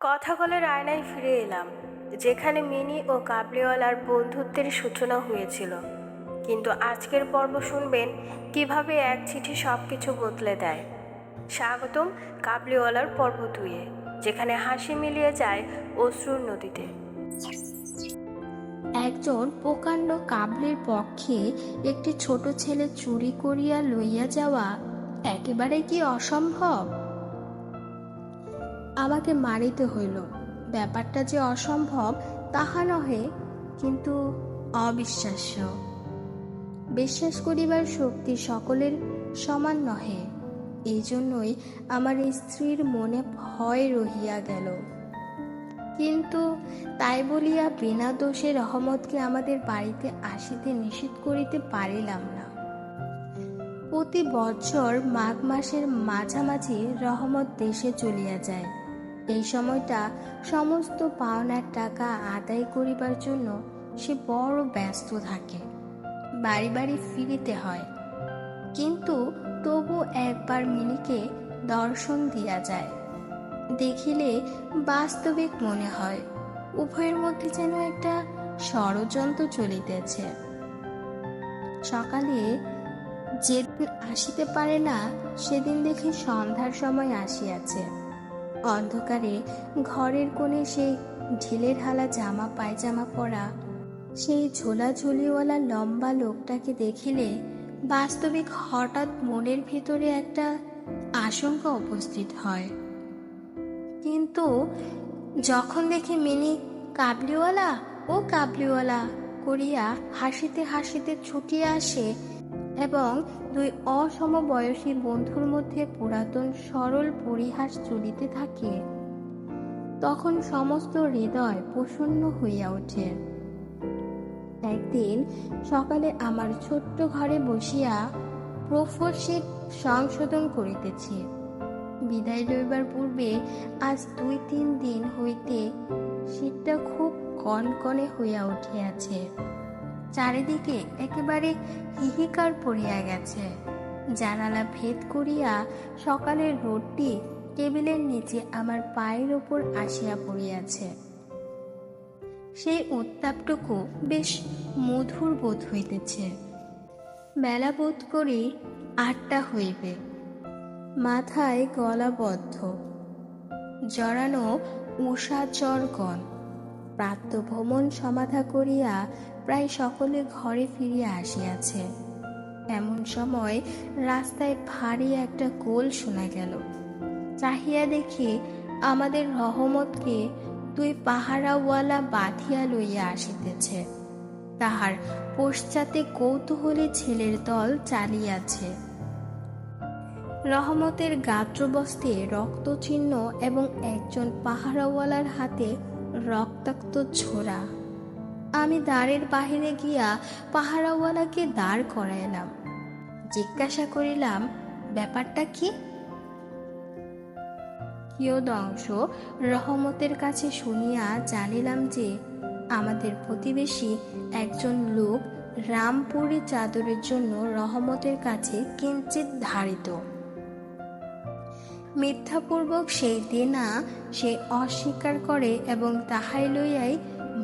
কথা বলে রায়নায় ফিরে এলাম, যেখানে মিনি ও কাবলিওয়ালার বন্ধুত্বের সূচনা হয়েছিল। কিন্তু আজকের পর্ব শুনবেন কীভাবে এক চিঠি সব কিছু বদলে দেয়। স্বাগতম কাবলিওয়ালার পর্ব দুয়ে যেখানে হাসি মিলিয়ে যায় অশ্রুর নদীতে। একজন প্রকাণ্ড কাবলির পক্ষে একটি ছোট ছেলে চুরি করিয়া লইয়া যাওয়া একেবারে কি অসম্ভব? আমাকে মারিতে হইল। ব্যাপারটা যে অসম্ভব, তাহা নহে, কিন্তু অবিশ্বাস্য। বিশ্বাস করিবার শক্তি সকলের সমান নহে। এই জন্যই আমার স্ত্রীর মনে ভয় রহিয়া গেল। কিন্তু তাই বলিয়া বিনা দোষে রহমতকে আমাদের বাড়িতে আসিতে নিষেধ করিতে পারিলাম না। প্রতি বছর মাঘ মাসের মাঝামাঝি রহমত দেশে চলিয়া যায়। এই সময়টা সমস্ত পাওনার টাকা আদায় করিবার জন্য সে বড় ব্যস্ত থাকে। বাড়ি বাড়ি ফিরিতে হয়। কিন্তু তবু একবার মিনিকে দর্শন দিয়া যায়। দেখিলে বাস্তবিক মনে হয়, উভয়ের মধ্যে যেন একটা ষড়যন্ত্র চলিতেছে। সকালে যেদিন আসিতে পারে না, সেদিন দেখি সন্ধ্যার সময় আসিয়াছে। অন্ধকারে ঘরের কোণে সেই ঢিলের হালা জামা, পায়জামা পরা সেই ঝোলাঝুলিওয়ালা লম্বা লোকটাকে দেখিলে বাস্তবিক হঠাৎ মনের ভিতরে একটা আশঙ্কা উপস্থিত হয়। কিন্তু যখন দেখি মিনি, কাবলিওয়ালা, ও কাবলিওয়ালা, করিয়া হাসিতে হাসিতে ছুটিয়া আসে এবং দুই অসমবয়সী বন্ধুর মধ্যে পুরাতন সরল পরিহাস চলিতে থাকে। তখন সমস্ত হৃদয় প্রসন্ন হইয়া ওঠে। একদিন সকালে আমার ছোট্ট ঘরে বসিয়া প্রফোশিট সংশোধন করিতেছি। বিদায় লইবার পূর্বে আজ দুই তিন দিন হইতে শীতটা খুব কনকনে হইয়া উঠিয়াছে। চারিদিকে একেবারে হিহিকার পড়িয়া গেছে। জানালা ভেদ করিয়া সকালের রোদটি টেবিলের নিচে আমার পায়ের ওপর আসিয়া পড়িয়াছে। সেই উত্তাপটুকু বেশ মধুর বোধ হইতেছে। বেলা বোধ করি আটটা হইবে। মাথায় গলাবদ্ধ। জড়ানো উষাচরগণ প্রাত্যভ্রমণ সমাধা করিয়া প্রায় সকলে ঘরে ফিরিয়া আসিয়াছে। এমন সময় রাস্তায় ভারী একটা গোল শোনা গেল। চাহিয়া দেখি আমাদের রহমতকে দুই পাহারাওয়ালা বাঁধিয়া লইয়া আসিতেছে। তাহার পশ্চাতে কৌতূহলী ছেলের দল চালিয়াছে। রহমতের গাত্রবস্ত্রে রক্তচিহ্ন এবং একজন পাহারাওয়ালার হাতে রক্তাক্ত ছোড়া আমি দ্বারের বাহিরে গিয়া পাহারাওয়ালাকে দাঁড় করাইলাম। জিজ্ঞাসা করিলাম, ব্যাপারটা কি? কিয়দংশ রহমতের কাছে শুনিয়া জানিলাম যে, আমাদের প্রতিবেশী একজন লোক রামপুরি চাদরের জন্য রহমতের কাছে কিঞ্চিত ধারিত। মিথ্যাপূর্বক সেই দেনা সে অস্বীকার করে এবং তাহাই লইয়াই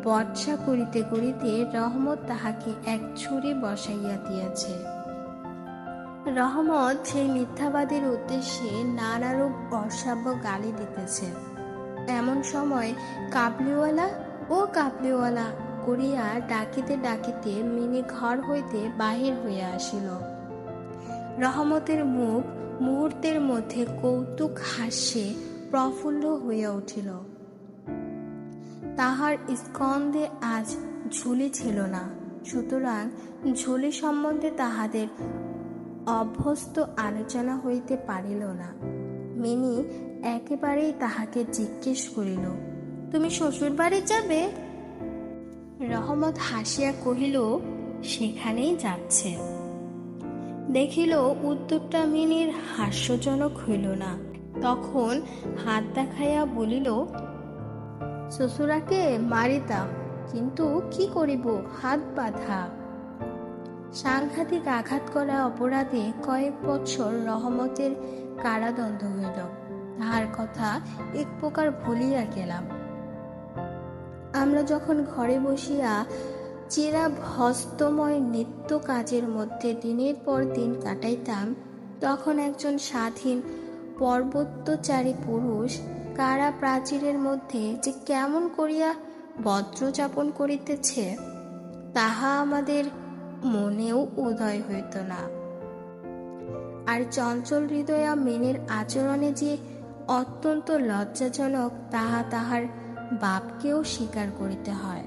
বর্ষা করিতে করিতে রহমত তাহাকে এক ছুরি বসাইয়া দিয়াছে। রহমত সেই মিথ্যাবাদের উদ্দেশ্যে নানারূপ অসাব্য গালি দিতেছে। এমন সময় কাবলিওয়ালা ও কাবলিওয়ালা করিয়া ডাকিতে ডাকিতে মিনি ঘর হইতে বাহির হইয়া আসিল। রহমতের মুখ মুহূর্তের মধ্যে কৌতুক হাস্যে প্রফুল্ল হইয়া উঠিল। তাহার স্কন্ধে আজ ঝুলি ছিল না, সুতরাং ঝুলি সম্বন্ধে তাহাদের অভ্যস্ত আলোচনা হইতে পারিল না। মিনি একেবারেই তাহাকে জিজ্ঞেস করিল, তুমি শ্বশুর বাড়ি যাবে? রহমত হাসিয়া কহিল, সেখানেই যাচ্ছে। দেখিল উত্তরটা মিনির হাস্যজনক হইল না। তখন হাত দেখাইয়া বলিল, শ্বশুরাকে মারিতাম কিন্তু কি করিব, হাত বাঁধা। সাংঘাতিক আঘাত করা অপরাধে কয়েক বছর রহমতের কারাদণ্ড হইল। তাহার কথা এক প্রকার ভুলিয়া গেলাম। আমরা যখন ঘরে বসিয়া চিরা ভস্তময় নিত্য কাজের মধ্যে দিনের পর দিন কাটাইতাম, তখন একজন স্বাধীন পর্বতচারী পুরুষ কারা প্রাচীরের মধ্যে যে কেমন করিয়া বজ্রযাপন করিতেছে, তাহা আমাদের মনেও উদয় হইত না। আর চঞ্চল হৃদয়া মেনের আচরণে যে অত্যন্ত লজ্জাজনক, তাহা তাহার বাপকেও স্বীকার করিতে হয়।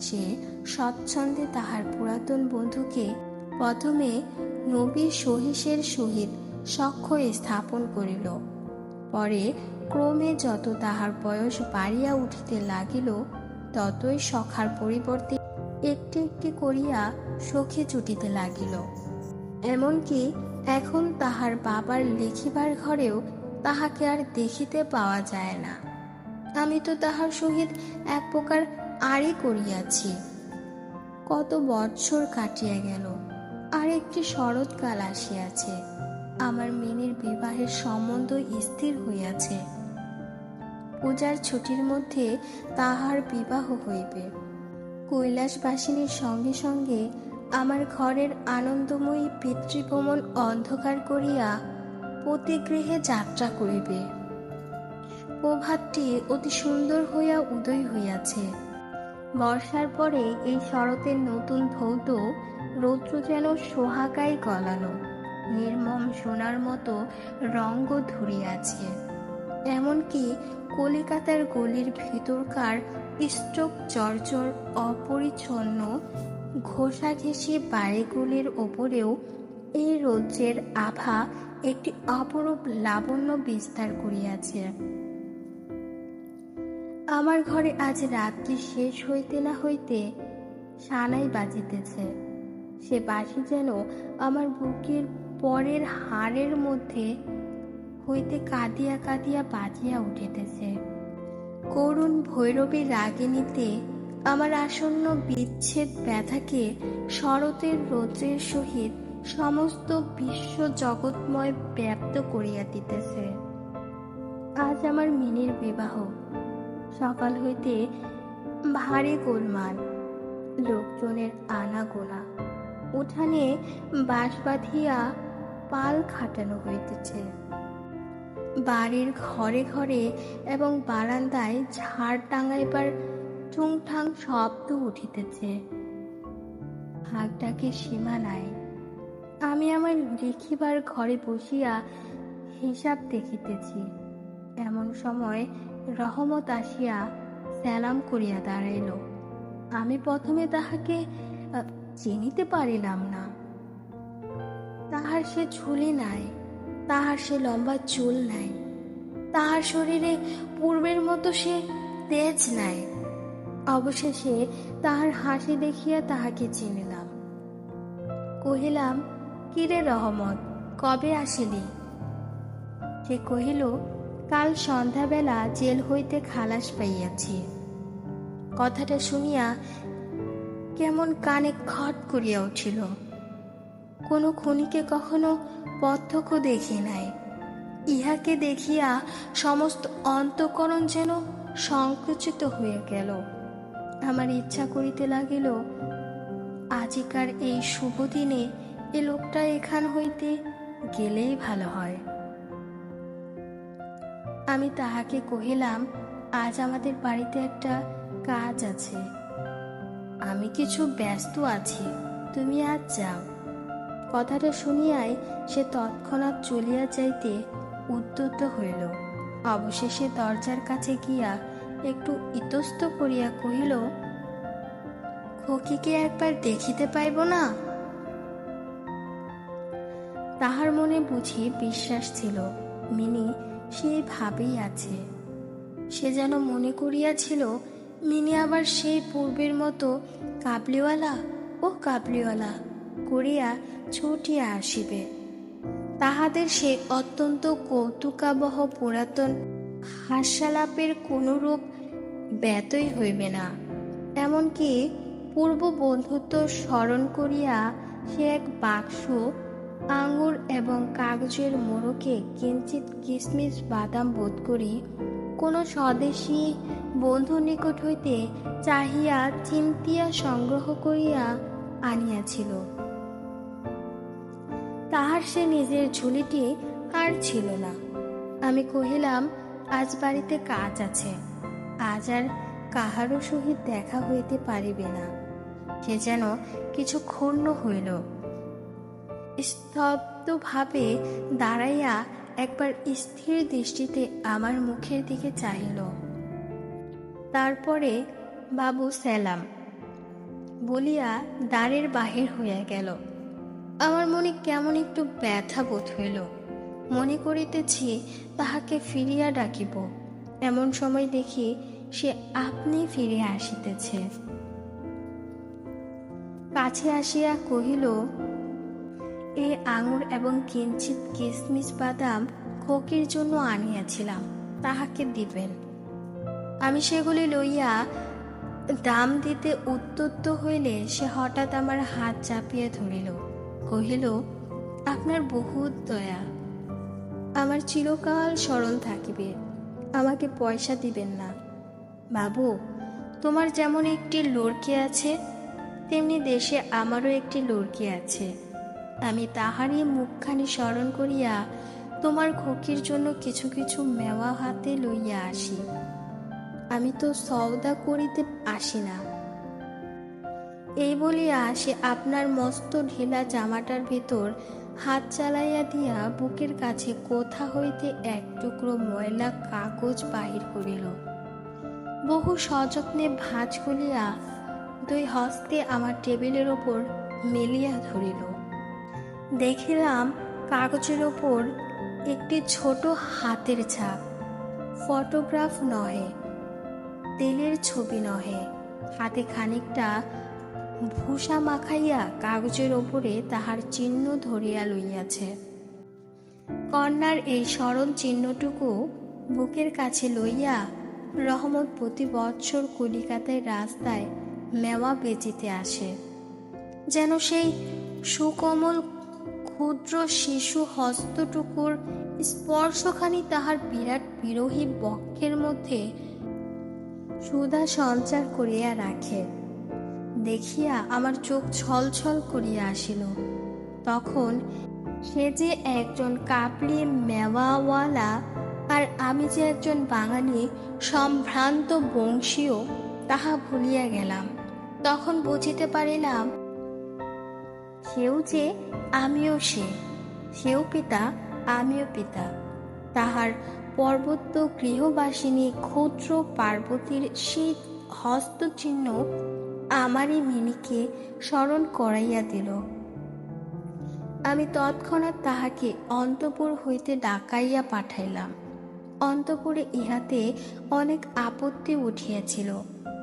সে স্বচ্ছন্দে তাহার পুরাতন বন্ধুকে প্রথমে নবী সহিসের সহিত সক্ষয় স্থাপন করিল। পরে ক্রমে যত তাহার বয়স বাড়িয়া উঠিতে লাগিল, ততই সখার পরিবর্তে একটি একটি করিয়া সখী জুটিতে লাগিল। এমনকি এখন তাহার বাবার লেখিবার ঘরেও তাহাকে আর দেখিতে পাওয়া যায় না। আমি তো তাহার সহিত এক প্রকার আড়ি করিয়াছি। কত বৎসর কাটিয়া গেল, আর একটি শরৎকাল আসিয়াছে। আমার মেনের বিবাহের সম্বন্ধ স্থির হইয়াছে। পূজার ছুটির মধ্যে তাহার বিবাহ হইবে। কৈলাসবাসিনীর সঙ্গে সঙ্গে আমার ঘরের আনন্দময়ী পিতৃভ্রমণ অন্ধকার করিয়া প্রতিগৃহে যাত্রা করিবে। প্রভাতটি অতি সুন্দর হইয়া উদয় হইয়াছে। বর্ষার পরে এই শরতের নতুন ধৌত রৌদ্র যেন সোহাগায় গলানো নির্মম সোনার মতো রঙ্গ ধরিয়াছে এমনকি কলিকাতার গলির ভিতরকার স্টক চরচর অপরিচ্ছন্ন ঘষাঘেঁষি বাড়িগুলির ওপরেও এই রৌদ্রের আভা একটি অপরূপ লাবণ্য বিস্তার করিয়াছে। আমার ঘরে আজ রাত্রি শেষ হইতে না হইতে সানাই বাজিতেছে। সে বাঁশি যেন আমার বুকের পরের হাড়ের মধ্যে হইতে কাঁদিয়া কাঁদিয়া বাজিয়া উঠিতেছে। করুণ ভৈরবী রাগিনীতে আমার আসন্ন বিচ্ছেদ ব্যথাকে শরতের রৌদ্রের সহিত সমস্ত বিশ্ব জগৎময় ব্যপ্ত করিয়া দিতেছে। আজ আমার মিনির বিবাহ। সকাল হইতে ভারী গোলমাল, লোকজনের আনাগোনা। উঠানে বাঁশ বাঁধিয়া পাল খাটানো হইতেছে। বাড়ির ঘরে ঘরে এবং বারান্দায় ঝাড় টাঙাইবার ঠুংঠাং শব্দ উঠিতেছে। হাঁকডাকে সীমা নাই। আমি আমার লিখিবার ঘরে বসিয়া হিসাব দেখিতেছি। এমন সময় রহমত আসিয়া সালাম করিয়া দাঁড়াইল। আমি প্রথমে তাহাকে চিনিতে পারিলাম না। তাহার সে ঝুলি নাই, তাহার সে লম্বা চুল নাই, তাহার শরীরে পূর্বের মতো সে তেজ নাই। অবশেষে তাহার হাসি দেখিয়া তাহাকে চিনিলাম। কহিলাম, কিরে রহমত, কবে আসিলি? সে কহিল কাল সন্ধ্যাবেলা জেল হইতে খালাস পাইয়াছি। কথাটা শুনিয়া কেমন কানে খট করিয়া উঠিল। কোনো খুনিকে কখনো প্রত্যক্ষ দেখি নাই। ইহাকে দেখিয়া সমস্ত অন্তকরণ যেন সংকুচিত হয়ে গেল। আমার ইচ্ছা করিতে লাগিল, আজিকার এই শুভ দিনে এ লোকটা এখান হইতে গেলেই ভালো হয়। আমি তাহাকে কহিলাম, আজ আমাদের বাড়িতে একটা কাজ আছে। আমি কিছু ব্যস্ত আছি, তুমি আজ যাও কথাটা শুনিয়াই সে তৎক্ষণাৎ চলিয়া যাইতে উদ্যত হইল। অবশেষে দরজার কাছে গিয়া একটু ইতস্ত করিয়া কহিল, খকিকে একবার দেখিতে পাইব না? তাহার মনে বুঝি বিশ্বাস ছিল। মিনি সেই ভাবেই আছে। সে যেন মনে করিয়াছিল, মিনি আবার সেই পূর্বের মতো কাবলিওয়ালা ও কাবলিওয়ালা করিয়া ছুটিয়া আসিবে। তাহাদের সে অত্যন্ত কৌতুকাবহ পুরাতন হাস্যালাপের কোনরূপ ব্যতই হইবে না। এমনকি পূর্ব বন্ধুত্ব স্মরণ করিয়া সে এক বাক্স আঙুর এবং কাগজের মোড়কে কিঞ্চিত কিশমিশ বাদাম বোধ করি, কোনো স্বদেশী বন্ধু নিকট হইতে চাহিয়া চিন্তিয়া সংগ্রহ করিয়া আনিয়াছিল। তাহার সে নিজের ঝুলিটি আর ছিল না। আমি কহিলাম, আজ বাড়িতে কাজ আছে। আজ আর কাহারও সহিত দেখা হইতে পারিবে না। সে যেন কিছু ক্ষুণ্ণ হইল। স্তব্ধভাবে দাঁড়াইয়া একবার স্থির দৃষ্টিতে আমার মুখের দিকে চাহিল। তারপরে বাবু সেলাম, বলিয়া দ্বারের বাহির হইয়া গেল। আমার মনে কেমন একটু ব্যথা বোধ হইল। মনে করিতেছি, তাহাকে ফিরিয়া ডাকিব। এমন সময় দেখি, সে আপনি ফিরিয়া আসিতেছে। কাছে আসিয়া কহিল এই আঙুর এবং কিঞ্চিত কিশমিশ বাদাম খোকির জন্য আনিয়াছিলাম, তাহাকে দিবেন। আমি সেগুলি লইয়া দাম দিতে উদ্যত হইলে সে হঠাৎ আমার হাত চাপিয়ে ধরিল, কহিল, আপনার বহুত দয়া। আমার চিরকাল স্মরণ থাকিবে, আমাকে পয়সা দিবেন না। বাবু, তোমার যেমন একটি লড়কি আছে, তেমনি দেশে আমারও একটি লড়কি আছে। আমি তাহারই মুখখানি স্মরণ করিয়া তোমার খকির জন্য কিছু কিছু মেওয়া হাতে লইয়া আসি। আমি তো সওদা করিতে আসি না। এই বলিয়া সে আপনার মস্ত ঢিলা জামাটার ভিতর হাত চালাইয়া দিয়া বুকের কাছে কোথা হইতে এক টুকরো ময়লা কাগজ বাহির করিল। বহু সযত্নে ভাঁজ খুলিয়া দুই হস্তে আমার টেবিলের ওপর মেলিয়া ধরিল। দেখিলাম কাগজের ওপর একটি ছোট হাতের ছাপ। ফটোগ্রাফ নহে, তেলের ছবি নহে। হাতে খানিকটা ভূষা মাখাইয়া কাগজের ওপরে তাহার চিহ্ন ধরিয়া লইয়াছে। কন্যার এই স্মরণ চিহ্নটুকু বুকের কাছে লইয়া রহমত প্রতি বৎসর কলিকাতায় রাস্তায় মেওয়া বেচিতে আসে। যেন সেই সুকোমল ক্ষুদ্র শিশু হস্তটুকুর স্পর্শখানি তাহার বিরাট বিরোহী বক্ষের মধ্যে সুধা সঞ্চার করিয়া রাখে। দেখিয়া আমার চোখ ছলছল করিয়া আসিল। তখন সে যে একজন কাপড়ি মেওয়াওয়ালা আর আমি যে একজন বাঙালি, সম্ভ্রান্ত বংশীয় তাহা ভুলিয়া গেলাম। তখন বুঝিতে পারিলাম সেও যে আমিও সে, সেও পিতা, আমিও পিতা। তাহার পর্বত্য গৃহবাসিনী ক্ষুদ্র পার্বতীর সেই হস্তচিহ্ন আমারই মিনিকে স্মরণ করাইয়া দিল। আমি তৎক্ষণাৎ তাহাকে অন্তপুর হইতে ডাকাইয়া পাঠাইলাম। অন্তপুরে ইহাতে অনেক আপত্তি উঠিয়াছিল,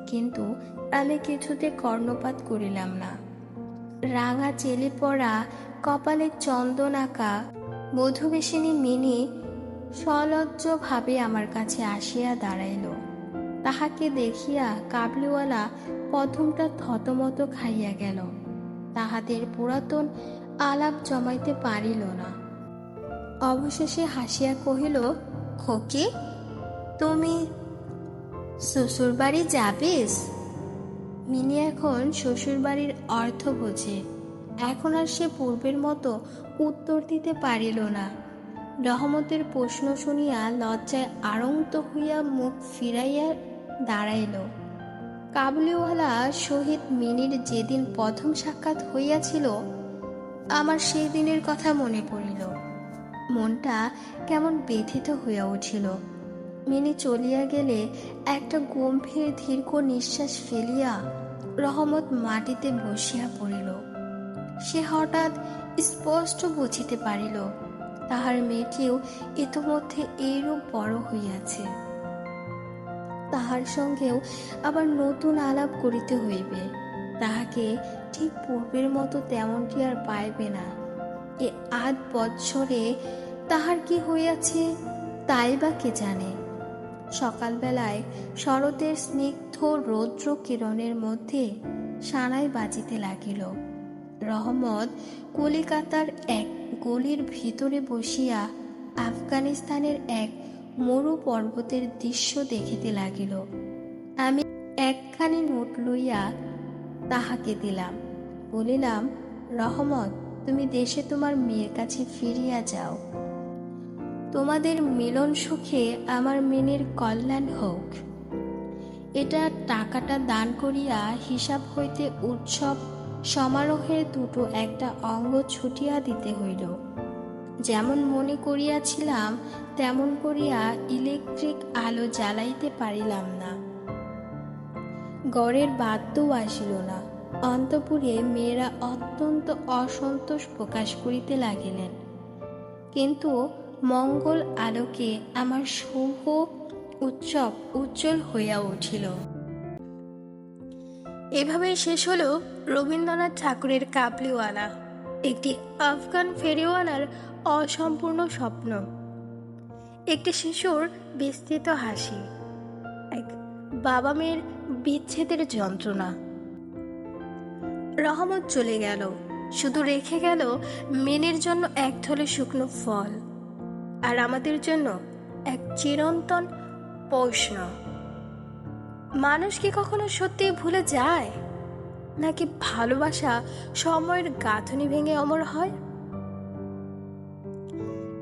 কিন্তু আমি কিছুতে কর্ণপাত করিলাম না। রাঙা চেলে পড়া, কপালে চন্দন আঁকা, মধুবেশিনী মিনি সলজ্জভাবে আমার কাছে আসিয়া দাঁড়াইল। তাহাকে দেখিয়া কাবলিওয়ালা প্রথমটা থতমত খাইয়া গেল। তাহাদের পুরাতন আলাপ জমাইতে পারিল না। অবশেষে হাসিয়া কহিল, খোকি, তুমি শ্বশুরবাড়ি যাবিস? মিনি এখন শ্বশুরবাড়ির অর্থ বোঝে। এখন আর সে পূর্বের মতো উত্তর দিতে পারিল না। রহমতের প্রশ্ন শুনিয়া লজ্জায় আড়ন্ত হইয়া মুখ ফিরাইয়া দাঁড়াইল। কাবুলিওয়ালা সহিত মিনির যেদিন প্রথম সাক্ষাৎ হইয়াছিল, আমার সেই দিনের কথা মনে পড়িল। মনটা কেমন ব্যথিত হইয়া উঠিল। মিনি চলিয়া গেলে একটা গম্ভীর, দীর্ঘ নিঃশ্বাস ফেলিয়া রহমত মাটিতে বসিয়া পড়িল। সে হঠাৎ স্পষ্ট বুঝিতে পারিল, তাহার মেয়েটিও ইতোমধ্যে এইরূপ বড় হইয়াছে। তাহার সঙ্গেও আবার নতুন আলাপ করিতে হইবে। তাহাকে ঠিক পূর্বের মতো তেমনটি আর পাইবে না। এ আধ বৎসরে তাহার কি হইয়াছে তাই বা কে জানে? সকালবেলায় শরতের স্নিগ্ধ রৌদ্র কিরণের মধ্যে সানাই বাজিতে লাগিল। রহমত কলিকাতার এক গলির ভিতরে বসিয়া আফগানিস্তানের এক মরু পর্বতের দৃশ্য দেখিতে লাগিল। আমি একখানি নোট লইয়া তাহাকে দিলাম। বলিলাম, রহমত, তুমি দেশে তোমার মেয়ের কাছে ফিরিয়া যাও। তোমাদের মিলন সুখে আমার মেনের কল্যাণ হোক। এটা টাকাটা দান করিয়া হিসাব হইতে উৎসব সমারোহের দুটো একটা অঙ্গ ছুটিয়া দিতে হইল। যেমন মনে করিয়াছিলাম, তেমন করিয়া ইলেকট্রিক আলো জ্বালাইতে পারিলাম না। গড়ের বাদ্যও আসিল না। অন্তপুরে মেয়েরা অত্যন্ত অসন্তোষ প্রকাশ করিতে লাগিলেন। কিন্তু মঙ্গল আলোকে আমার শুভ উৎসব উজ্জ্বল হইয়া উঠিল। এভাবেই শেষ হলো রবীন্দ্রনাথ ঠাকুরের কাবলিওয়ালা, একটি আফগান ফেরিওয়ালার অসম্পূর্ণ স্বপ্ন। একটি শিশুর বিস্তৃত হাসি, এক বাবা মেয়ের বিচ্ছেদের যন্ত্রণা। রহমত চলে গেল, শুধু রেখে গেল মেনের জন্য এক থলে শুকনো ফল। আর আমাদের জন্য এক চিরন্তন প্রশ্ন মানুষ কি কখনো সত্যি ভুলে যায়? নাকি ভালোবাসা সময়ের গাঁথনি ভেঙে অমর হয়?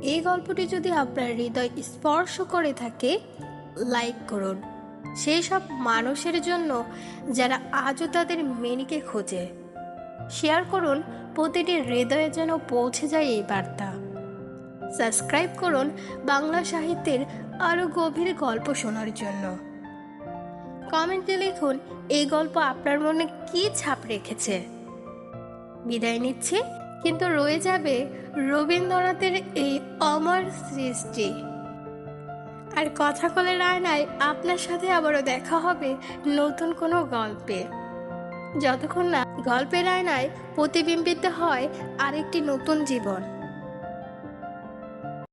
এই গল্পটি যদি আপনার হৃদয় স্পর্শ করে থাকে, লাইক করুন। সেই সব মানুষের জন্য যারা আজও তাদের মেনিকে খোঁজে। শেয়ার করুন, প্রতিটি হৃদয়ে যেন পৌঁছে যায় এই বার্তা। সাবস্ক্রাইব করুন বাংলা সাহিত্যের আরও গভীর গল্প শোনার জন্য। কমেন্টে লিখুন, এই গল্প আপনার মনে কি ছাপ রেখেছে? বিদায় নিচ্ছি, কিন্তু রয়ে যাবে রবীন্দ্রনাথের এই অমর সৃষ্টি। আর কথা কলে রায়নায় আপনার সাথে আবারও দেখা হবে নতুন কোনো গল্পে। যতক্ষণ না গল্পের আয়নায় প্রতিবিম্বিত হয় আরেকটি নতুন জীবন।